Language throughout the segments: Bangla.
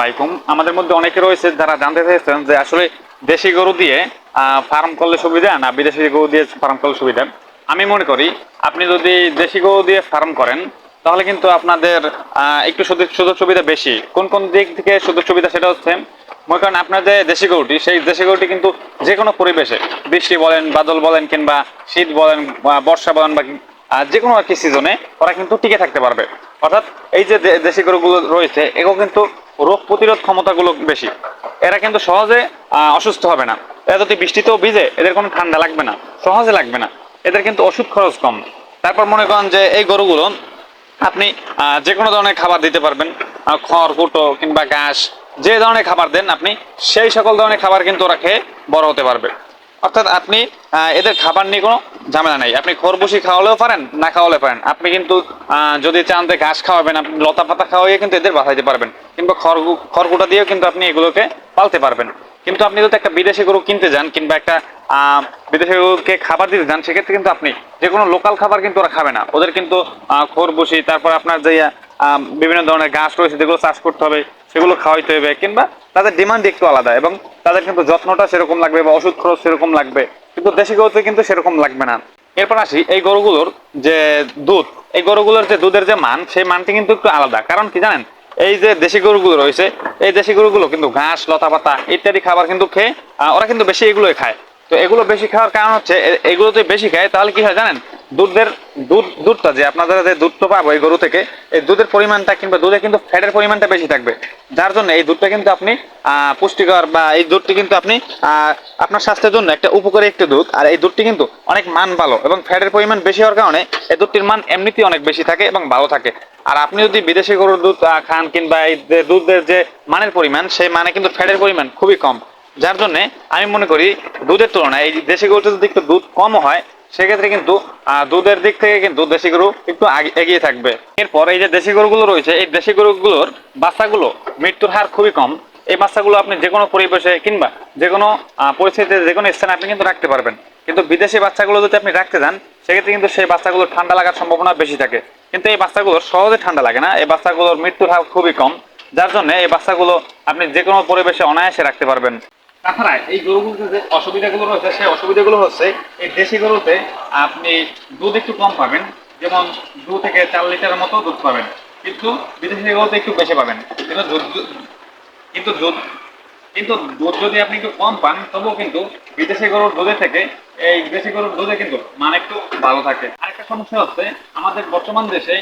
আলাইকুম। আমাদের মধ্যে অনেকে রয়েছে যারা জানতে চাইছেন যে আসলে দেশি গরু দিয়ে ফার্ম করলে সুবিধা না বিদেশি গরু দিয়ে ফার্ম করলে সুবিধা? আমি মনে করি আপনি যদি দেশি গরু দিয়ে ফার্ম করেন, তাহলে কিন্তু আপনাদের একটু সুযোগ সুবিধা বেশি। কোন কোন দিক থেকে সুযোগ সুবিধা সেটা হচ্ছে, মনে করেন আপনার যে দেশি গরুটি, সেই দেশি গরুটি কিন্তু যে কোনো পরিবেশে, বৃষ্টি বলেন, বাদল বলেন কিংবা শীত বলেন বর্ষা বলেন বা যে কোনো আর কি সিজনে ওরা কিন্তু টিকে থাকতে পারবে। অর্থাৎ এই যে দেশি গরুগুলো রয়েছে, এগুলো কিন্তু রোগ প্রতিরোধ ক্ষমতাগুলো বেশি। এরা কিন্তু সহজে অসুস্থ হবে না। এরা যদি বৃষ্টিতেও ভিজে, এদের কোনো ঠান্ডা লাগবে না, সহজে লাগবে না। এদের কিন্তু ওষুধ খরচ কম। তারপর মনে করেন যে এই গরুগুলো আপনি যে কোনো ধরনের খাবার দিতে পারবেন। খড় কুটো কিংবা ঘাস, যে ধরনের খাবার দেন আপনি, সেই সকল ধরনের খাবার কিন্তু ওরা খেয়ে বড় হতে পারবে। অর্থাৎ আপনি এদের খাবার নিয়ে কোনো ঝামেলা নাই। আপনি খরবুশি খাওয়ালেও পারেন, না খাওয়ালে পারেন। আপনি কিন্তু যদি চান যে ঘাস খাওয়াবেন, আপনি লতা পাতা খাওয়াইয়ে কিন্তু এদের বাঁচাইতে পারবেন। কিংবা খড় খড়কুটা দিয়েও কিন্তু আপনি এগুলোকে পালতে পারবেন। কিন্তু আপনি যদি একটা বিদেশি গরু কিনতে যান, কিংবা একটা বিদেশি গরুকে খাবার দিতে যান, সেক্ষেত্রে কিন্তু আপনি যে কোনো লোকাল খাবার কিন্তু ওরা খাবে না। ওদের কিন্তু খরবুশি তারপর আপনার যে বিভিন্ন ধরনের ঘাস রয়েছে, যেগুলো চাষ করতে হবে সেগুলো খাওয়াইতে হবে, কিংবা তাদের ডিমান্ড একটু আলাদা এবং তাদের কিন্তু যত্নটা সেরকম লাগবে বা ওষুধ খরচ সেরকম লাগবে, কিন্তু দেশি গরুতে কিন্তু সেরকম লাগবে না। এরপর আসি, এই গরুগুলোর যে দুধ, এই গরুগুলোর যে দুধের যে মান, সেই মানটি কিন্তু একটু আলাদা। কারণ কি জানেন? এই যে দেশি গরুগুলো রয়েছে, এই দেশি গরুগুলো কিন্তু ঘাস লতা পাতা ইত্যাদি খাবার কিন্তু খেয়ে ওরা কিন্তু বেশি এগুলোই খায়। তো এগুলো বেশি খাওয়ার কারণ হচ্ছে এগুলো যদি বেশি খায়, তাহলে কি হয় জানেন? দুধের দুধ, দুধটা যে আপনাদের যে দুধটা পাবো এই গরু থেকে, এই দুধের পরিমাণটা কিংবা দুধে কিন্তু ফ্যাটের পরিমাণটা বেশি থাকবে। যার জন্য এই দুধটা কিন্তু আপনি পুষ্টিকর বা এই দুধটি কিন্তু আপনি আপনার স্বাস্থ্যের জন্য একটা উপকারী একটি দুধ। আর এই দুধটি কিন্তু অনেক মান ভালো এবং ফ্যাটের পরিমাণ বেশি হওয়ার কারণে এই দুধটির মান এমনিতেই অনেক বেশি থাকে এবং ভালো থাকে। আর আপনি যদি বিদেশি গরুর দুধ খান কিংবা এই দুধের যে মানের পরিমাণ, সেই মানে কিন্তু ফ্যাটের পরিমাণ খুবই কম। যার জন্য আমি মনে করি দুধের তুলনায় এই দেশি গরুতে যদি একটু দুধ কম হয় সেক্ষেত্রে কিন্তু দুধের দিক থেকে কিন্তু দেশি গরু একটু এগিয়ে থাকবে। এরপর এই যে দেশি গরুগুলো রয়েছে, এই দেশি গরুগুলোর বাচ্চাগুলো মৃত্যুর হার খুবই কম। এই বাচ্চাগুলো আপনি যে কোনো পরিবেশে কিংবা যে কোনো পরিস্থিতিতে যে কোনো স্থানে আপনি কিন্তু রাখতে পারবেন। কিন্তু বিদেশি বাচ্চাগুলো যদি আপনি রাখতে যান, সেক্ষেত্রে কিন্তু সেই বাচ্চাগুলো ঠান্ডা লাগার সম্ভাবনা বেশি থাকে। কিন্তু এই বাচ্চাগুলোর সহজে ঠান্ডা লাগে না। এই বাচ্চাগুলোর মৃত্যুর হার খুবই কম। যার জন্য এই বাচ্চাগুলো আপনি যে কোনো পরিবেশে অনায়াসে রাখতে পারবেন। তাছাড়া এই গরুগুলোতে যে অসুবিধাগুলো রয়েছে, সেই অসুবিধাগুলো হচ্ছে এই দেশি গরুতে আপনি দুধ একটু কম পাবেন, যেমন দু থেকে চার লিটারের মতো দুধ পাবেন, কিন্তু বিদেশি গরুতে একটু বেশি পাবেন। কিন্তু দুধ কিন্তু দুধ কিন্তু দুধ যদি আপনি একটু কম পান, তবুও কিন্তু বিদেশি গরুর দুধে থেকে, এই দেশি গরুর দুধে কিন্তু মান একটু ভালো থাকে। আরেকটা সমস্যা হচ্ছে, আমাদের বর্তমান দেশে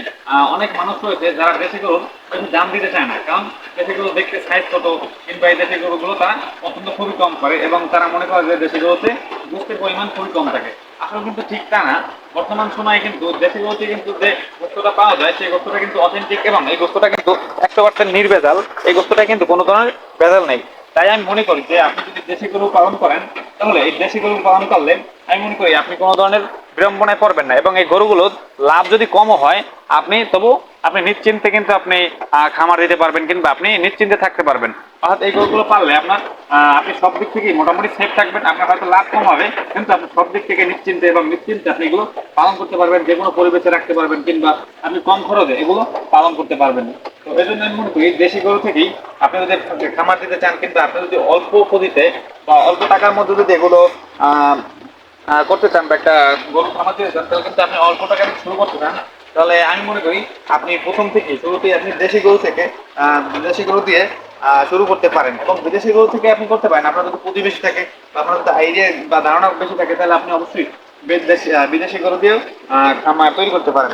অনেক মানুষ রয়েছে যারা দেশি গরুর বেশি দাম দিতে চায় না। কারণ দেশি গরু দেখতে সাইজ ছোট কিংবা এই দেশি গরুগুলো তারা পছন্দ খুবই কম করে এবং তারা মনে করে যে দেশি গরুতে গোস্তের পরিমাণ খুবই কম থাকে। আসলে কিন্তু ঠিক তা না। বর্তমান সময়ে কিন্তু দেশি গরুতে কিন্তু যে গোস্তটা পাওয়া যায়, সেই গোস্তটা কিন্তু অথেন্টিক এবং এই গোস্তটা কিন্তু একশো পার্সেন্ট নির্ভেজাল। এই গোস্তটা কিন্তু কোনো ধরনের ভেজাল নেই। তাই আমি মনে করি যে আপনি যদি দেশি গরু পালন করেন, তাহলে এই দেশি গরু পালন করলে আমি মনে করি আপনি কোনো ধরনের বিড়ম্বনায় পড়বেন না। এবং এই গরুগুলোর লাভ যদি কমও হয়, আপনি তবু আপনি নিশ্চিন্তে কিন্তু আপনি খামার দিতে পারবেন কিংবা আপনি নিশ্চিন্তে থাকতে পারবেন। অর্থাৎ এই গরুগুলো পারলে আপনার আপনি সব দিক থেকেই মোটামুটি সেফ থাকবেন, আপনার হয়তো লাভ কম হবে, কিন্তু আপনি সব দিক থেকে নিশ্চিন্তে এবং নিশ্চিন্তে আপনি এগুলো পালন করতে পারবেন, যে কোনো পরিবেশে রাখতে পারবেন কিংবা আপনি কম খরচে এগুলো পালন করতে পারবেন। তো এই জন্য আমি মনে করি দেশি গরু থেকেই আপনি যদি খামার দিতে চান কিন্তু আপনি যদি অল্প পুঁজিতে বা অল্প টাকার মধ্যে যদি এগুলো করতে চান বা একটা গরু খামার দিতে চান তাহলে কিন্তু আপনি অল্প টাকা শুরু করতে চান? তাহলে আমি মনে করি আপনি প্রথম থেকে শুরুতেই আপনি দেশি গরু থেকে আহ, দেশি গরু দিয়ে শুরু করতে পারেন। এবং বিদেশি গরু থেকে আপনি করতে পারেন। আপনার যদি পুঁজি বেশি থাকে বা আপনার যদি আইডিয়া বা ধারণা বেশি থাকে তাহলে আপনি অবশ্যই বিদেশি বিদেশি গরু দিয়েও খামার তৈরি করতে পারেন।